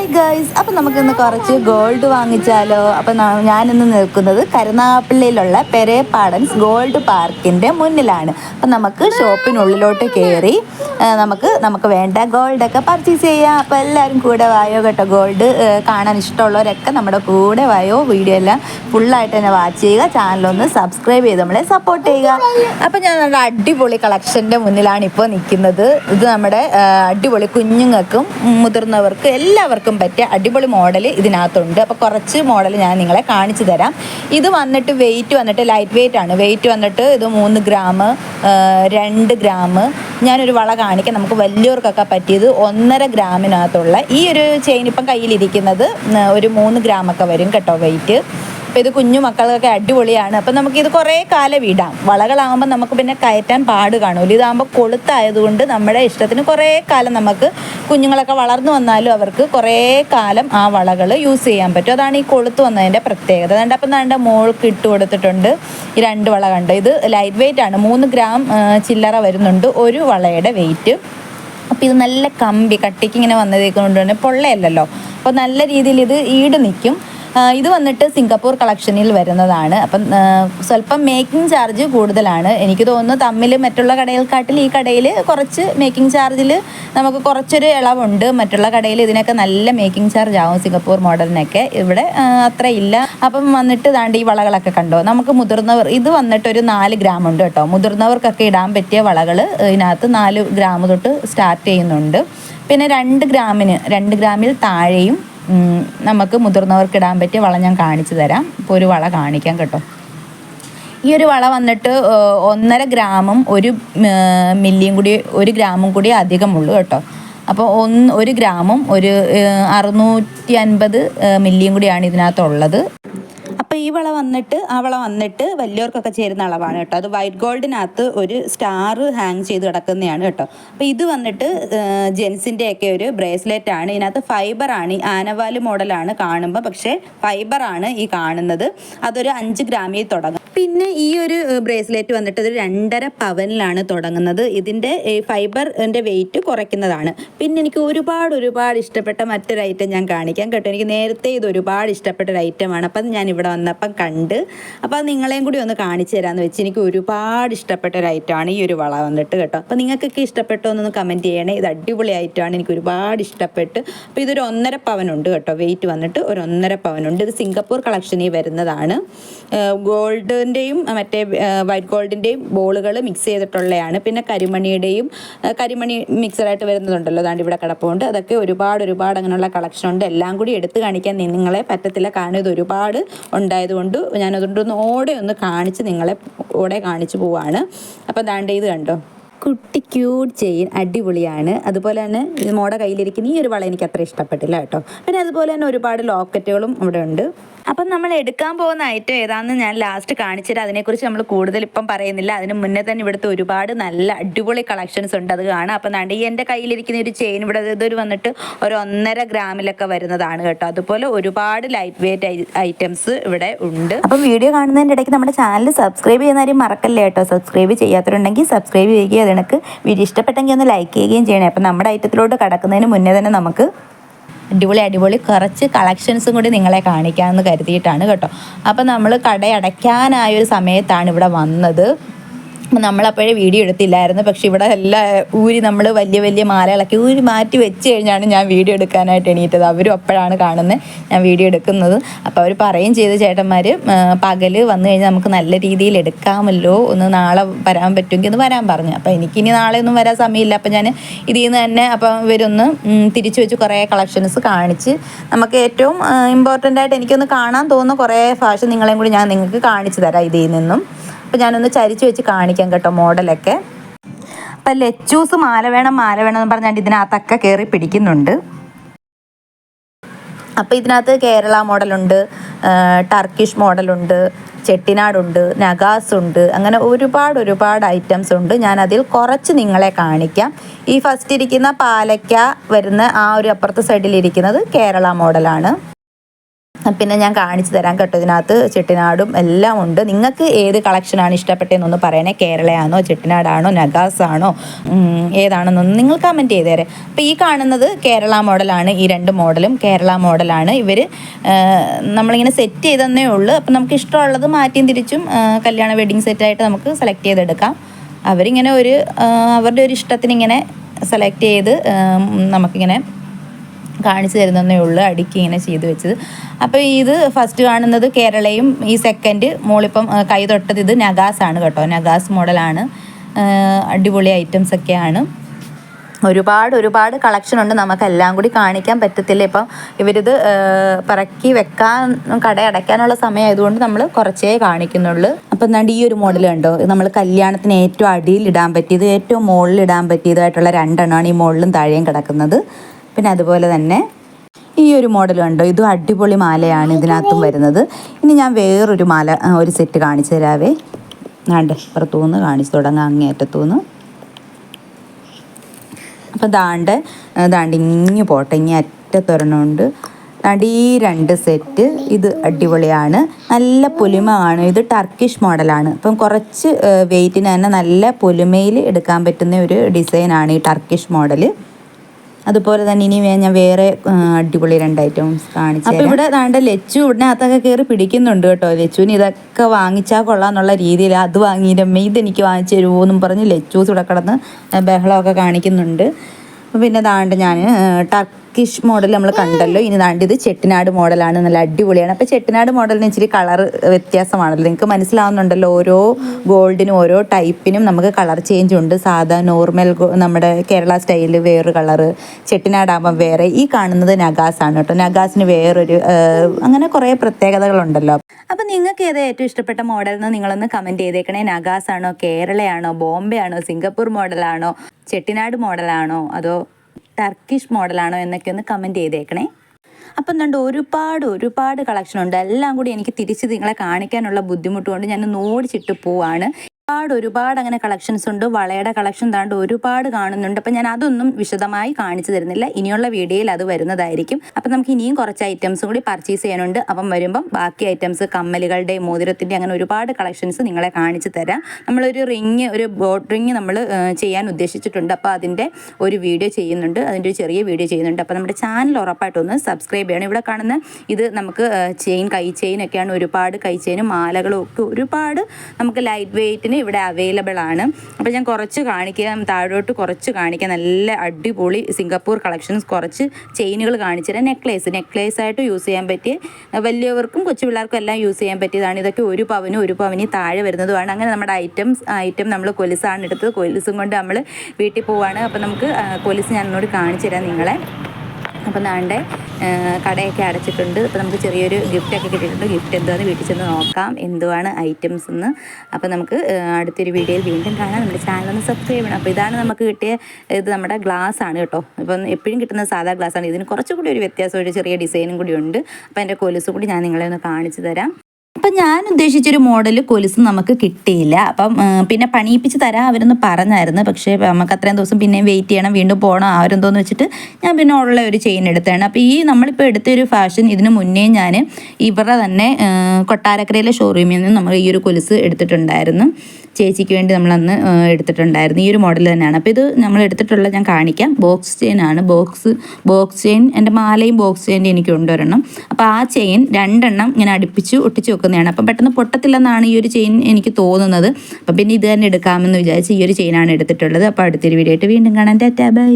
Hi girls അപ്പം നമുക്കിന്ന് കുറച്ച് ഗോൾഡ് വാങ്ങിച്ചാലോ? അപ്പം ഞാനിന്ന് നിൽക്കുന്നത് കരുനാഗപ്പള്ളിയിലുള്ള പെരേപ്പാടൻസ് ഗോൾഡ് പാർക്കിന്റെ മുന്നിലാണ്. അപ്പം നമുക്ക് ഷോപ്പിനുള്ളിലോട്ട് കയറി നമുക്ക് നമുക്ക് വേണ്ട ഗോൾഡൊക്കെ പർച്ചേസ് ചെയ്യാം. അപ്പം എല്ലാവരും കൂടെ വായോ കേട്ടോ? ഗോൾഡ് കാണാൻ ഇഷ്ടമുള്ളവരൊക്കെ നമ്മുടെ കൂടെ വായോ? വീഡിയോ എല്ലാം ഫുള്ളായിട്ട് തന്നെ വാച്ച് ചെയ്യുക. ചാനലൊന്ന് സബ്സ്ക്രൈബ് ചെയ്ത് നമ്മളെ സപ്പോർട്ട് ചെയ്യുക. അപ്പം ഞാൻ നമ്മുടെ അടിപൊളി കളക്ഷന്റെ മുന്നിലാണ് ഇപ്പോൾ നിൽക്കുന്നത്. ഇത് നമ്മുടെ അടിപൊളി കുഞ്ഞുങ്ങൾക്കും മുതിർന്നവർക്കും എല്ലാവർക്കും പറ്റിയ അടിപൊളി മോഡൽ ഇതിനകത്തുണ്ട്. അപ്പോൾ കുറച്ച് മോഡൽ ഞാൻ നിങ്ങളെ കാണിച്ചു തരാം. ഇത് വന്നിട്ട് വെയിറ്റ് വന്നിട്ട് ലൈറ്റ് വെയിറ്റ് ആണ്. വെയിറ്റ് വന്നിട്ട് ഇത് മൂന്ന് ഗ്രാം രണ്ട് ഗ്രാം ഞാനൊരു വള കാണിക്കാം. നമുക്ക് വലിയവർക്കൊക്കെ പറ്റിയത് ഒന്നര ഗ്രാമിനകത്തുള്ള ഈ ഒരു ചെയിൻ ഇപ്പം കയ്യിലിരിക്കുന്നത് ഒരു മൂന്ന് ഗ്രാമൊക്കെ വരും കേട്ടോ വെയിറ്റ് അപ്പോൾ ഇത് കുഞ്ഞു മക്കൾക്കൊക്കെ അടിപൊളിയാണ്. അപ്പം ഇത് കുറേ കാലം ഇടാം വളകളാകുമ്പോൾ നമുക്ക് പിന്നെ കയറ്റാൻ പാട് കാണുമല്ലോ ഇതാകുമ്പോൾ കൊളുത്തായതുകൊണ്ട് നമ്മുടെ ഇഷ്ടത്തിന് കുറേ കാലം നമുക്ക് കുഞ്ഞുങ്ങളൊക്കെ വളർന്നു വന്നാലും അവർക്ക് കുറേ കാലം ആ വളകൾ യൂസ് ചെയ്യാൻ പറ്റും. അതാണ് ഈ കൊളുത്ത് വന്നതിന്റെ പ്രത്യേകത. അതുകൊണ്ട് അപ്പം നമ്മുടെ മോൾക്ക് ഇട്ട് കൊടുത്തിട്ടുണ്ട്. ഈ രണ്ട് വള കണ്ടോ. ഇത് ലൈറ്റ് വെയിറ്റ് ആണ്. മൂന്ന് ഗ്രാം ചില്ലറ വരുന്നുണ്ട്. ഒരു വളയുടെ വെയിറ്റ് അപ്പോൾ ഇത് നല്ല കമ്പി കട്ടിക്ക് ഇങ്ങനെ വന്നതേക്കൊണ്ട് പൊള്ളയല്ലല്ലോ. അപ്പോൾ നല്ല രീതിയിൽ ഇത് ഈട് നിൽക്കും ഇത് വന്നിട്ട് സിംഗപ്പൂർ കളക്ഷനിൽ വരുന്നതാണ്. അപ്പം സ്വല്പം മേക്കിംഗ് ചാർജ് കൂടുതലാണ്. എനിക്ക് തോന്നുന്നു തമ്മിൽ മറ്റുള്ള കടകൾക്കാട്ടിൽ ഈ കടയിൽ കുറച്ച് മേക്കിംഗ് ചാർജിൽ നമുക്ക് കുറച്ചൊരു ഇളവുണ്ട്. മറ്റുള്ള കടയിൽ ഇതിനൊക്കെ നല്ല മേക്കിംഗ് ചാർജ് ആവും സിംഗപ്പൂർ മോഡലിനൊക്കെ. ഇവിടെ അത്ര ഇല്ല. അപ്പം വന്നിട്ട് ദാണ്ട് ഈ വളകളൊക്കെ കണ്ടോ? നമുക്ക് മുതിർന്നവർ ഇത് വന്നിട്ട് ഒരു നാല് ഗ്രാം ഉണ്ട് കേട്ടോ. മുതിർന്നവർക്കൊക്കെ ഇടാൻ പറ്റിയ വളകൾ ഇതിനകത്ത് നാല് ഗ്രാം തൊട്ട് സ്റ്റാർട്ട് ചെയ്യുന്നുണ്ട്. പിന്നെ രണ്ട് ഗ്രാമിന് രണ്ട് ഗ്രാമിൽ താഴെയും നമുക്ക് മുതിർന്നവർക്ക് ഇടാൻ പറ്റിയ വള ഞാൻ കാണിച്ചു തരാം. ഇപ്പോൾ ഒരു വള കാണിക്കാം കേട്ടോ. ഈ ഒരു വള വന്നിട്ട് ഒന്നര ഗ്രാമും ഒരു മില്ലിയും കൂടി ഒരു ഗ്രാമും കൂടി അധികമുള്ളൂ കേട്ടോ. അപ്പോൾ ഒന്ന് ഒരു ഗ്രാമും ഒരു അറുന്നൂറ്റി അൻപത് മില്ലിയും കൂടിയാണ് ഇതിനകത്തുള്ളത്. അപ്പോൾ ഈ വള വന്നിട്ട് ആ വള വന്നിട്ട് വലിയവർക്കൊക്കെ ചേരുന്ന അളവാണ് കേട്ടോ. അത് വൈറ്റ് ഗോൾഡിനകത്ത് ഒരു സ്റ്റാർ ഹാങ് ചെയ്ത് കിടക്കുന്നതാണ് കേട്ടോ. അപ്പോൾ ഇത് വന്നിട്ട് ജെൻസിന്റെ ഒക്കെ ഒരു ബ്രേസ്ലെറ്റ് ആണ്. ഇതിനകത്ത് ഫൈബർ ആണ്. ഈ ആനവാൽ മോഡലാണ് കാണുമ്പോൾ പക്ഷേ ഫൈബർ ആണ് ഈ കാണുന്നത്. അതൊരു അഞ്ച് ഗ്രാമിൽ തുടങ്ങും. പിന്നെ ഈ ഒരു ബ്രേസ്ലെറ്റ് വന്നിട്ട് ഒരു രണ്ടര പവനിലാണ് തുടങ്ങുന്നത്. ഇതിന്റെ ഫൈബറിന്റെ വെയിറ്റ് കുറയ്ക്കുന്നതാണ്. പിന്നെ എനിക്ക് ഒരുപാട് ഒരുപാട് ഇഷ്ടപ്പെട്ട മറ്റൊരു ഐറ്റം ഞാൻ കാണിക്കാം കേട്ടോ. എനിക്ക് നേരത്തെ ഇത് ഒരുപാട് ഇഷ്ടപ്പെട്ട ഒരു ഐറ്റമാണ്. അപ്പം ഞാൻ ഇവിടെ വന്നപ്പം കണ്ട് അപ്പോൾ അത് നിങ്ങളെയും കൂടി ഒന്ന് കാണിച്ചു തരാമെന്ന് വെച്ച് എനിക്ക് ഒരുപാട് ഇഷ്ടപ്പെട്ട ഒരു ഐറ്റമാണ് ഈ ഒരു വള വന്നിട്ട് കേട്ടോ. അപ്പോൾ നിങ്ങൾക്കൊക്കെ ഇഷ്ടപ്പെട്ടോ എന്നൊന്ന് കമന്റ് ചെയ്യണേ. ഇത് അടിപൊളി ഐറ്റമാണ്. എനിക്ക് ഒരുപാട് ഇഷ്ടപ്പെട്ട്. അപ്പോൾ ഇതൊരു ഒന്നര പവനുണ്ട് കേട്ടോ. വെയിറ്റ് വന്നിട്ട് ഒരു ഒന്നര പവനുണ്ട്. ഇത് സിംഗപ്പൂർ കളക്ഷനിൽ വരുന്നതാണ്. ഗോൾഡിന്റെയും മറ്റേ വൈറ്റ് ഗോൾഡിന്റെയും ബോളുകൾ മിക്സ് ചെയ്തിട്ടുള്ളതാണ് പിന്നെ കരിമണിയുടെയും കരിമണി മിക്സഡായിട്ട് വരുന്നതുണ്ടല്ലോ അതാണ്ട് ഇവിടെ കിടപ്പുണ്ട്. അതൊക്കെ ഒരുപാട് ഒരുപാട് അങ്ങനെയുള്ള കളക്ഷൻ ഉണ്ട്. എല്ലാം കൂടി എടുത്ത് കാണിക്കാൻ നിങ്ങളെ പറ്റത്തില്ല. കാരണം ഇത് ഒരുപാട് ഉണ്ടായതുകൊണ്ട് ഞാൻ അതുകൊണ്ടൊന്ന് ഓടെ ഒന്ന് കാണിച്ച് നിങ്ങളെ ഓടെ കാണിച്ചു പോവാണ്. അപ്പം ദാണ്ട് ഇത് കണ്ടോ? കുട്ടി ക്യൂട്ട് ചെയിൻ അടിപൊളിയാണ്. അതുപോലെ തന്നെ മോടെ കയ്യിലിരിക്കുന്ന ഈ ഒരു വള എനിക്ക് അത്ര ഇഷ്ടപ്പെട്ടില്ല കേട്ടോ. പിന്നെ അതുപോലെ തന്നെ ഒരുപാട് ലോക്കറ്റുകളും ഇവിടെ ഉണ്ട്. അപ്പം നമ്മൾ എടുക്കാൻ പോകുന്ന ഐറ്റം ഏതാണെന്ന് ഞാൻ ലാസ്റ്റ് കാണിച്ചിട്ട് അതിനെക്കുറിച്ച് നമ്മൾ കൂടുതൽ ഇപ്പം പറയുന്നില്ല. അതിന് മുന്നേ തന്നെ ഇവിടുത്തെ ഒരുപാട് നല്ല അടിപൊളി കളക്ഷൻസ് ഉണ്ട് അത് കാണാം. അപ്പം നാണ്ട് ഈ എന്റെ കയ്യിലിരിക്കുന്ന ഒരു ചെയിൻ ഇവിടെ ഇതൊരു വന്നിട്ട് ഒരു ഒന്നര ഗ്രാമിലൊക്കെ വരുന്നതാണ് കേട്ടോ. അതുപോലെ ഒരുപാട് ലൈറ്റ് വെയിറ്റ് ഐറ്റംസ് ഇവിടെ ഉണ്ട്. അപ്പം വീഡിയോ കാണുന്നതിന്റെ ഇടയ്ക്ക് നമ്മുടെ ചാനൽ സബ്സ്ക്രൈബ് ചെയ്യുന്ന കാര്യം മറക്കല്ലേ കേട്ടോ. സബ്സ്ക്രൈബ് ചെയ്യാത്തവരുണ്ടെങ്കിൽ സബ്സ്ക്രൈബ് ചെയ്യുകയും അതിനക്ക് വീഡിയോ ഇഷ്ടപ്പെട്ടെങ്കിൽ ഒന്ന് ലൈക്ക് ചെയ്യുകയും ചെയ്യണേ. അപ്പം നമ്മുടെ ഐറ്റത്തിലോട്ട് കടക്കുന്നതിന് മുന്നേ തന്നെ നമുക്ക് അടിപൊളി അടിപൊളി കുറച്ച് കളക്ഷൻസും കൂടി നിങ്ങളെ കാണിക്കാമെന്ന് കരുതിയിട്ടാണ് കേട്ടോ. അപ്പം നമ്മൾ കട ഒരു സമയത്താണ് ഇവിടെ വന്നത്. നമ്മളപ്പോഴേ വീഡിയോ എടുത്തില്ലായിരുന്നു. പക്ഷെ ഇവിടെ എല്ലാ ഊരി നമ്മൾ വലിയ വലിയ മാലകളൊക്കെ ഊരി മാറ്റി വെച്ച് കഴിഞ്ഞാണ് ഞാൻ വീഡിയോ എടുക്കാനായിട്ട് എണീറ്റത്. അവരും അപ്പോഴാണ് കാണുന്നത് ഞാൻ വീഡിയോ എടുക്കുന്നത്. അപ്പോൾ അവർ പറയും ചെയ്ത് ചേട്ടന്മാർ പകൽ വന്നു കഴിഞ്ഞാൽ നമുക്ക് നല്ല രീതിയിൽ എടുക്കാമല്ലോ. ഒന്ന് നാളെ വരാൻ പറ്റുമെങ്കിൽ ഒന്ന് വരാൻ പറഞ്ഞു. അപ്പോൾ എനിക്കിനി നാളെ ഒന്നും വരാൻ സമയമില്ല. അപ്പോൾ ഞാൻ ഇതിൽ നിന്ന് തന്നെ അപ്പം ഇവരൊന്ന് തിരിച്ചു വെച്ച് കുറേ കളക്ഷൻസ് കാണിച്ച് നമുക്ക് ഏറ്റവും ഇമ്പോർട്ടന്റ് ആയിട്ട് എനിക്കൊന്ന് കാണാൻ തോന്നുന്ന കുറേ ഫാഷൻ നിങ്ങളെയും കൂടി ഞാൻ നിങ്ങൾക്ക് കാണിച്ചു തരാം ഇതിൽ നിന്നും. അപ്പോൾ ഞാനൊന്ന് ചരിച്ച് വെച്ച് കാണിക്കാം കേട്ടോ മോഡലൊക്കെ. അപ്പം ലെച്ചൂസ് മാല വേണം മാല വേണം എന്ന് പറഞ്ഞാൽ ഇതിനകത്തൊക്കെ കയറി പിടിക്കുന്നുണ്ട്. അപ്പോൾ ഇതിനകത്ത് കേരള മോഡലുണ്ട് ടർക്കിഷ് മോഡലുണ്ട് ചെട്ടിനാടുണ്ട് നഗാസ് ഉണ്ട് അങ്ങനെ ഒരുപാട് ഒരുപാട് ഐറ്റംസ് ഉണ്ട്. ഞാൻ അതിൽ കുറച്ച് നിങ്ങളെ കാണിക്കാം. ഈ ഫസ്റ്റ് ഇരിക്കുന്ന പാലയ്ക്ക വരുന്ന ആ ഒരു അപ്പുറത്തെ സൈഡിൽ ഇരിക്കുന്നത് കേരള മോഡലാണ്. പിന്നെ ഞാൻ കാണിച്ചു തരാം കേട്ടോ ഇതിനകത്ത് ചെട്ടിനാടും എല്ലാം ഉണ്ട്. നിങ്ങൾക്ക് ഏത് കളക്ഷനാണ് ഇഷ്ടപ്പെട്ടതെന്നൊന്ന് പറയണേ. കേരളയാണോ ചെട്ടിനാടാണോ നഗാസാണോ ഏതാണെന്നൊന്ന് നിങ്ങൾ കമന്റ് ചെയ്തേരെ. അപ്പോൾ ഈ കാണുന്നത് കേരള മോഡലാണ് ഈ രണ്ട് മോഡലും കേരള മോഡലാണ് ഇവർ നമ്മളിങ്ങനെ സെറ്റ് ചെയ്തതന്നേ ഉള്ളൂ. അപ്പം നമുക്ക് ഇഷ്ടമുള്ളത് മാറ്റിയും തിരിച്ചും കല്യാണ വെഡിങ് സെറ്റായിട്ട് നമുക്ക് സെലക്ട് ചെയ്തെടുക്കാം. അവരിങ്ങനെ ഒരു അവരുടെ ഒരു ഇഷ്ടത്തിന് ഇങ്ങനെ സെലക്ട് ചെയ്ത് നമുക്കിങ്ങനെ കാണിച്ചു തരുന്നതേ ഉള്ളൂ അടുക്കി ഇങ്ങനെ ചെയ്തു വെച്ചത്. അപ്പോൾ ഇത് ഫസ്റ്റ് കാണുന്നത് കേരളയും ഈ സെക്കൻഡ് മോളിപ്പം കൈ തൊട്ടത് ഇത് നഗാസ് ആണ് കേട്ടോ. നഗാസ് മോഡലാണ് അടിപൊളി ഐറ്റംസ് ഒക്കെയാണ്. ഒരുപാട് ഒരുപാട് കളക്ഷൻ ഉണ്ട്. നമുക്കെല്ലാം കൂടി കാണിക്കാൻ പറ്റത്തില്ല. ഇപ്പം ഇവരിത് പറക്കി വെക്കാൻ കട അടയ്ക്കാനുള്ള സമയം ആയതുകൊണ്ട് നമ്മൾ കുറച്ചേ കാണിക്കുന്നുള്ളൂ. അപ്പം എന്താണ്ട് ഈ ഒരു മോഡൽ കണ്ടോ? നമ്മൾ കല്യാണത്തിന് ഏറ്റവും അടിയിൽ ഇടാൻ പറ്റിയത് ഏറ്റവും മുകളിൽ ഇടാൻ പറ്റിയതായിട്ടുള്ള രണ്ടെണ്ണമാണ് ഈ മുകളിലും താഴെയും കിടക്കുന്നത്. പിന്നെ അതുപോലെ തന്നെ ഈ ഒരു മോഡൽ കണ്ടോ? ഇതും അടിപൊളി മാലയാണ് ഇതിനകത്തും വരുന്നത്. ഇനി ഞാൻ വേറൊരു മാല ഒരു സെറ്റ് കാണിച്ചു തരാവേ. നാണ്ട് ഇപ്പുറത്തുനിന്ന് കാണിച്ചു തുടങ്ങാം അങ്ങേറ്റത്തുനിന്ന് അപ്പോൾ ദാണ്ട് ദാണ്ട് ഇങ്ങ് പോട്ടെ ഇങ്ങി അറ്റത്തൊരെണ്ണമുണ്ട്. ദാണ്ട് ഈ രണ്ട് സെറ്റ് ഇത് അടിപൊളിയാണ്. നല്ല പൊലിമയാണ്. ഇത് ടർക്കിഷ് മോഡലാണ് അപ്പം കുറച്ച് വെയിറ്റിന് തന്നെ നല്ല പൊലിമയിൽ എടുക്കാൻ പറ്റുന്ന ഒരു ഡിസൈനാണ് ഈ ടർക്കിഷ് മോഡൽ അതുപോലെ തന്നെ ഇനി ഞാൻ വേറെ അടിപൊളി രണ്ട് ഐറ്റംസ് കാണിച്ചു അപ്പോൾ ഇവിടെ താണ്ട ലച്ചു അകത്തൊക്കെ കയറി പിടിക്കുന്നുണ്ട് കേട്ടോ ലച്ചുവിന് ഇതൊക്കെ വാങ്ങിച്ചാൽ കൊള്ളാന്നുള്ള രീതിയിൽ അത് വാങ്ങിയിരമ്മേ ഇതെനിക്ക് വാങ്ങിച്ചു തരുമോ എന്നും പറഞ്ഞ് ലച്ചൂസ് ഇവിടെ കിടന്ന് ബഹളമൊക്കെ കാണിക്കുന്നുണ്ട്. പിന്നെ താണ്ട് ഞാൻ ടർക്ക് ടർക്കിഷ് മോഡൽ നമ്മൾ കണ്ടല്ലോ. ഇനി നാണ്ട് ഇത് ചെട്ടിനാട് മോഡലാണ് നല്ല അടിപൊളിയാണ്. അപ്പോൾ ചെട്ടിനാട് മോഡലിന് ഇച്ചിരി കളർ വ്യത്യാസമാണല്ലോ. നിങ്ങൾക്ക് മനസ്സിലാവുന്നുണ്ടല്ലോ ഓരോ ഗോൾഡിനും ഓരോ ടൈപ്പിനും നമുക്ക് കളർ ചേഞ്ച് ഉണ്ട്. സാധാ നോർമൽ നമ്മുടെ കേരള സ്റ്റൈലിൽ വേറൊരു കളറ് ചെട്ടിനാടാകുമ്പം വേറെ. ഈ കാണുന്നത് നഗാസാണ് കേട്ടോ. നഗാസിന് വേറൊരു അങ്ങനെ കുറേ പ്രത്യേകതകളുണ്ടല്ലോ. അപ്പം നിങ്ങൾക്ക് ഏതാ ഏറ്റവും ഇഷ്ടപ്പെട്ട മോഡൽ എന്ന് നിങ്ങളൊന്ന് കമന്റ് ചെയ്തേക്കണേ. നഗാസാണോ കേരളയാണോ ബോംബെ ആണോ സിംഗപ്പൂർ മോഡലാണോ ചെട്ടിനാട് മോഡലാണോ അതോ ടർക്കിഷ് മോഡലാണോ എന്നൊക്കെ ഒന്ന് കമന്റ് ചെയ്തേക്കണേ. അപ്പം എന്തുണ്ട് ഒരുപാട് ഒരുപാട് കളക്ഷൻ ഉണ്ട്. എല്ലാം കൂടി എനിക്ക് തിരിച്ച് നിങ്ങളെ കാണിക്കാനുള്ള ബുദ്ധിമുട്ട് കൊണ്ട് ഞാൻ നോടിച്ചിട്ട് പോവാണ്. ഒരുപാട് ഒരുപാട് അങ്ങനെ കളക്ഷൻസ് ഉണ്ട്. വളയുടെ കളക്ഷൻ താണ്ട് ഒരുപാട് കാണുന്നുണ്ട്. അപ്പം ഞാൻ അതൊന്നും വിശദമായി കാണിച്ചു തരുന്നില്ല. ഇനിയുള്ള വീഡിയോയിൽ അത് വരുന്നതായിരിക്കും. അപ്പം നമുക്ക് ഇനിയും കുറച്ച് ഐറ്റംസും കൂടി പർച്ചേസ് ചെയ്യാനുണ്ട്. അപ്പം വരുമ്പം ബാക്കി ഐറ്റംസ് കമ്മലുകളുടെ മോതിരത്തിന്റെ അങ്ങനെ ഒരുപാട് കളക്ഷൻസ് നിങ്ങളെ കാണിച്ചു തരാം. നമ്മളൊരു റിങ് ഒരു ബോട്ട് റിങ് നമ്മൾ ചെയ്യാൻ ഉദ്ദേശിച്ചിട്ടുണ്ട്. അപ്പോൾ അതിന്റെ ഒരു വീഡിയോ ചെയ്യുന്നുണ്ട്. അതിന്റെ ഒരു ചെറിയ വീഡിയോ ചെയ്യുന്നുണ്ട്. അപ്പോൾ നമ്മുടെ ചാനൽ ഉറപ്പായിട്ടൊന്ന് സബ്സ്ക്രൈബ് ചെയ്യണം. ഇവിടെ കാണുന്ന ഇത് നമുക്ക് ചെയിൻ കൈ ചെയിൻ ഒക്കെയാണ് ഒരുപാട് കൈ ചെയിനും മാലകളും ഒക്കെ ഒരുപാട് നമുക്ക് ലൈറ്റ് വെയ്റ്റിന് ഇവിടെ അവൈലബിൾ ആണ്. അപ്പോൾ ഞാൻ കുറച്ച് കാണിക്കാം താഴോട്ട് കുറച്ച് കാണിക്കാം. നല്ല അടിപൊളി സിംഗപ്പൂർ കളക്ഷൻസ് കുറച്ച് ചെയിനുകൾ കാണിച്ചു തരാം. നെക്ലേസ് നെക്ലേസ് ആയിട്ട് യൂസ് ചെയ്യാൻ പറ്റിയ വലിയവർക്കും കൊച്ചു പിള്ളേർക്കും എല്ലാം യൂസ് ചെയ്യാൻ പറ്റിയതാണ്. ഇതൊക്കെ ഒരു പവനും ഒരു പവനി താഴെ വരുന്നതുമാണ്. അങ്ങനെ നമ്മുടെ ഐറ്റംസ് ഐറ്റം നമ്മൾ കൊലിസാണ് എടുത്തത്. കൊലിസും കൊണ്ട് നമ്മൾ വീട്ടിൽ പോവാണ്. അപ്പോൾ നമുക്ക് കൊലിസ് ഞാൻ ഒന്നുകൂടി കാണിച്ചു തരാം നിങ്ങളെ. അപ്പം നാണ്ടെ കടയൊക്കെ അടച്ചിട്ടുണ്ട്. അപ്പോൾ നമുക്ക് ചെറിയൊരു ഗിഫ്റ്റൊക്കെ കിട്ടിയിട്ടുണ്ട്. ഗിഫ്റ്റ് എന്തുവാന്ന് വീട്ടിൽ ചെന്ന് നോക്കാം. എന്തുവാണ് ഐറ്റംസ് എന്ന്. അപ്പോൾ നമുക്ക് അടുത്തൊരു വീഡിയോയിൽ വീണ്ടും കാണാം. നമ്മുടെ ചാനൽ ഒന്ന് സബ്സ്ക്രൈബ് ചെയ്യണം. അപ്പോൾ ഇതാണ് നമുക്ക് കിട്ടിയ ഇത് നമ്മുടെ ഗ്ലാസ് ആണ് കേട്ടോ. ഇപ്പം എപ്പോഴും കിട്ടുന്ന സാധാ ഗ്ലാസ് ആണ്. ഇതിന് കുറച്ചുകൂടി ഒരു വ്യത്യാസം ഒരു ചെറിയ ഡിസൈനും കൂടി ഉണ്ട്. അപ്പോൾ എന്റെ കൊലുസ് കൂടി ഞാൻ നിങ്ങളെ ഒന്ന് കാണിച്ചു തരാം. അപ്പം ഞാൻ ഉദ്ദേശിച്ചൊരു മോഡൽ കൊലുസ് നമുക്ക് കിട്ടിയില്ല. അപ്പം പിന്നെ പണിയിപ്പിച്ച് തരാം അവരൊന്ന് പറഞ്ഞായിരുന്നു. പക്ഷേ നമുക്ക് അത്രയും ദിവസം പിന്നെയും വെയിറ്റ് ചെയ്യണം വീണ്ടും പോകണം അവരെന്തോന്ന് വെച്ചിട്ട് ഞാൻ പിന്നെ ഉള്ള ഒരു ചെയിൻ എടുത്താണ് അപ്പോൾ ഈ നമ്മളിപ്പോൾ എടുത്തൊരു ഫാഷൻ ഇതിന് മുന്നേ ഞാൻ ഇവരുടെ തന്നെ കൊട്ടാരക്കരയിലെ ഷോറൂമിൽ നിന്ന് നമ്മൾ ഈ ഒരു കൊലുസ് എടുത്തിട്ടുണ്ടായിരുന്നു. ചേച്ചിക്ക് വേണ്ടി നമ്മളന്ന് എടുത്തിട്ടുണ്ടായിരുന്നു. ഈ ഒരു മോഡൽ തന്നെയാണ്. അപ്പോൾ ഇത് നമ്മൾ എടുത്തിട്ടുള്ള ഞാൻ കാണിക്കാം. ബോക്സ് ചെയിൻ ആണ്. ബോക്സ് ബോക്സ് ചെയിൻ എന്റെ മാലയും ബോക്സ് ചെയിന്റെ എനിക്ക് കൊണ്ടുവരണം. അപ്പോൾ ആ ചെയിൻ രണ്ടെണ്ണം ഇങ്ങനെ അടുപ്പിച്ച് ഒട്ടിച്ച് വെക്കുന്നതാണ് അപ്പം പെട്ടെന്ന് പൊട്ടത്തില്ലെന്നാണ് ഈ ഒരു ചെയിൻ എനിക്ക് തോന്നുന്നത്. അപ്പം പിന്നെ ഇത് തന്നെ എടുക്കാമെന്ന് വിചാരിച്ച് ഈ ഒരു ചെയിനാണ് എടുത്തിട്ടുള്ളത്. അപ്പോൾ അടുത്തൊരു വീഡിയോ ആയിട്ട് വീണ്ടും കാണാൻ ടാറ്റാ ബൈ.